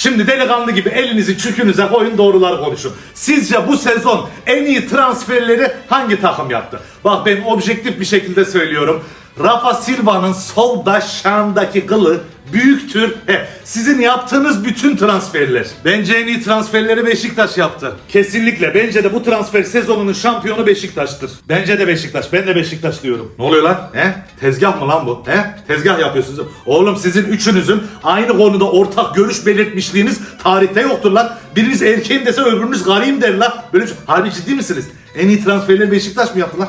Şimdi delikanlı gibi elinizi çükünüze koyun doğruları konuşun. Sizce bu sezon en iyi transferleri hangi takım yaptı? Bak ben objektif bir şekilde söylüyorum. Rafa Silva'nın sol daşşağındaki kılı büyüktür. He, sizin yaptığınız bütün transferler. Bence en iyi transferleri Beşiktaş yaptı. Kesinlikle. Bence de bu transfer sezonunun şampiyonu Beşiktaş'tır. Bence de Beşiktaş. Ben de Beşiktaş diyorum. Ne oluyor lan? He? Tezgah mı lan bu? He? Tezgah yapıyorsunuz. Oğlum sizin üçünüzün aynı konuda ortak görüş belirtmişliğiniz tarihte yoktur lan. Biriniz erkeğim dese öbürünüz gariyim der lan. Böyle bir şey- Harbi ciddi misiniz? En iyi transferleri Beşiktaş mı yaptı lan?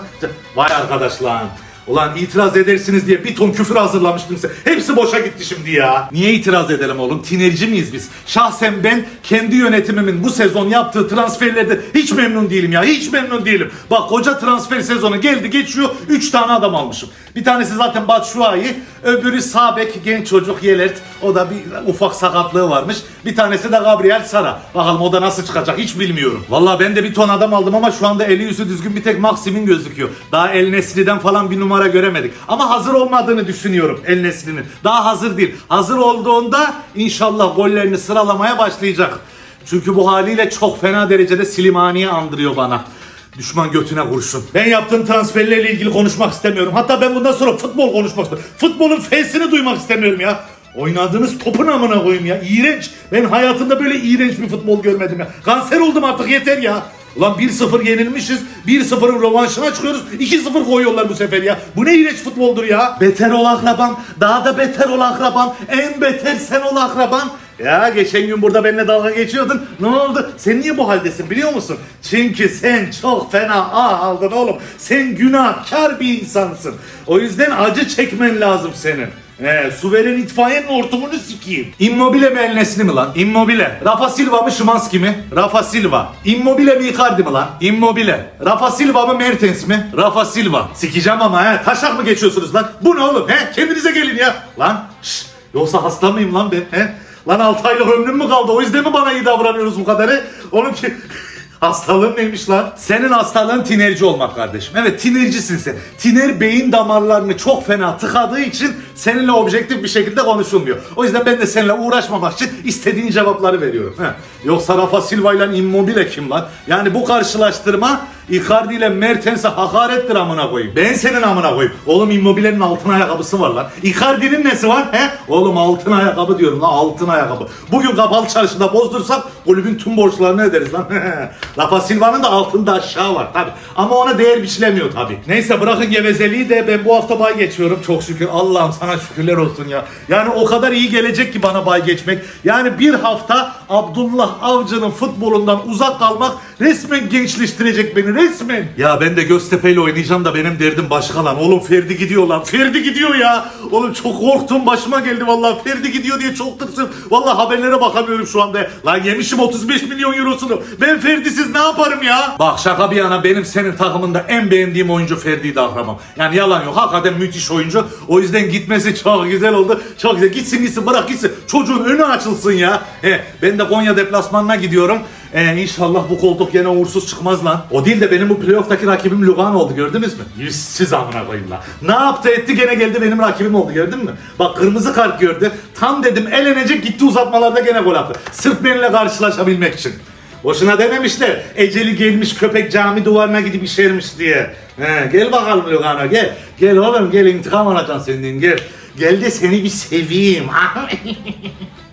Vay arkadaş lan. Ulan itiraz edersiniz diye bir ton küfür hazırlamıştım size. Hepsi boşa gitti şimdi ya. Niye itiraz edelim oğlum? Tinerci miyiz biz? Şahsen ben kendi yönetimimin bu sezon yaptığı transferlerde hiç memnun değilim ya. Hiç memnun değilim. Bak koca transfer sezonu geldi geçiyor. 3 tane adam almışım. Bir tanesi zaten Batshuayi. Öbürü Sabek genç çocuk Yelert. O da bir ufak sakatlığı varmış. Bir tanesi de Gabriel Sara. Bakalım o da nasıl çıkacak hiç bilmiyorum. Vallahi ben de bir ton adam aldım ama şu anda eli yüzü düzgün bir tek Maxim'in gözüküyor. Daha El Nesri'den falan bir numara göremedik. Ama hazır olmadığını düşünüyorum El Nesri'nin. Daha hazır değil. Hazır olduğunda inşallah gollerini sıralamaya başlayacak. Çünkü bu haliyle çok fena derecede Silimani'yi andırıyor bana. Düşman götüne kurşun. Ben yaptığım transferlerle ilgili konuşmak istemiyorum. Hatta ben bundan sonra futbol konuşmak istiyorum. Futbolun fesini duymak istemiyorum ya. Oynadığınız topun amına koyayım ya. İğrenç. Ben hayatımda böyle iğrenç bir futbol görmedim ya. Kanser oldum artık yeter ya. Ulan 1-0 yenilmişiz. 1-0'ın rövanşına çıkıyoruz. 2-0 koyuyorlar bu sefer ya. Bu ne iğrenç futboldur ya. Beter ol akraban. Daha da beter ol akraban. En beter sen ol akraban. Ya geçen gün burada benimle dalga geçiyordun. Ne oldu? Sen niye bu haldesin biliyor musun? Çünkü sen çok fena ah aldın oğlum. Sen günahkar bir insansın. O yüzden acı çekmen lazım senin. He, suveren itfaiyenin ortamını sikeyim. Immobile mi El Nesri mi lan? Immobile. Rafa Silva mı Şimanski mi? Rafa Silva. Immobile mi Icardi mi lan? Immobile. Rafa Silva mı Mertens mi? Rafa Silva. Sikeceğim ama he. Taşak mı geçiyorsunuz lan? Bu ne oğlum he? Kendinize gelin ya. Lan şşş. Yoksa hasta mıyım lan ben he? Lan 6 aylık ömrüm mü kaldı? O yüzden mi bana iyi davranıyoruz bu kadarı? Onun ki... Hastalığın neymiş lan? Senin hastalığın tinerci olmak kardeşim. Evet tinercisin sen. Tiner beyin damarlarını çok fena tıkadığı için seninle objektif bir şekilde konuşulmuyor. O yüzden ben de seninle uğraşmamak için istediğin cevapları veriyorum. He. Yoksa Rafa Silva ile Immobile kim lan? Yani bu karşılaştırma Icardi ile Mertens'e hakarettir amına koyayım. Ben senin amına koyayım. Oğlum Immobile'nin altın ayakkabısı var lan. Icardi'nin nesi var he? Oğlum altın ayakkabı diyorum lan altın ayakkabı. Bugün kapalı çarşıda bozdursak kulübün tüm borçlarını öderiz lan. Rafa Silva'nın da altında aşağı var tabi. Ama ona değer biçilemiyor tabi. Neyse bırakın gevezeliği de ben bu hafta bay geçiyorum çok şükür. Allah'ım sana şükürler olsun ya. Yani o kadar iyi gelecek ki bana bay geçmek. Yani bir hafta Abdullah Avcı'nın futbolundan uzak kalmak resmen gençleştirecek beni resmen. Ya ben de Göztepe ile oynayacağım da benim derdim başka lan. Oğlum Ferdi gidiyor lan. Ferdi gidiyor ya. Oğlum çok korktum başıma geldi vallahi. Ferdi gidiyor diye çok tırsım. Vallahi haberlere bakamıyorum şu anda. Lan yemişim 35 milyon eurosunu. Ben Ferdi'siz ne yaparım ya? Bak şaka bir yana benim senin takımında en beğendiğim oyuncu Ferdi'ydi Ahramam. Yani yalan yok. Hakikaten müthiş oyuncu. O yüzden gitmesi çok güzel oldu. Çok güzel. Gitsin gitsin bırak gitsin. Çocuğun önü açılsın ya. He, ben de Konya deplasmanına gidiyorum. Ee, inşallah bu koltuk gene uğursuz çıkmaz lan. O değil de benim bu playoff'taki rakibim Lugano oldu gördünüz mü? Yüzsüz amına koyayım lan. Ne yaptı etti gene geldi benim rakibim oldu gördün mü? Bak kırmızı kart gördü. Tam dedim elenecek gitti uzatmalarda gene gol attı. Sırf benimle karşılaşabilmek için. Boşuna dememişler. Eceli gelmiş köpek cami duvarına gidip işermiş diye. He, gel bakalım Lugano gel. Gel oğlum gel intikam alacaksın senden gel. Gel de seni bir seveyim.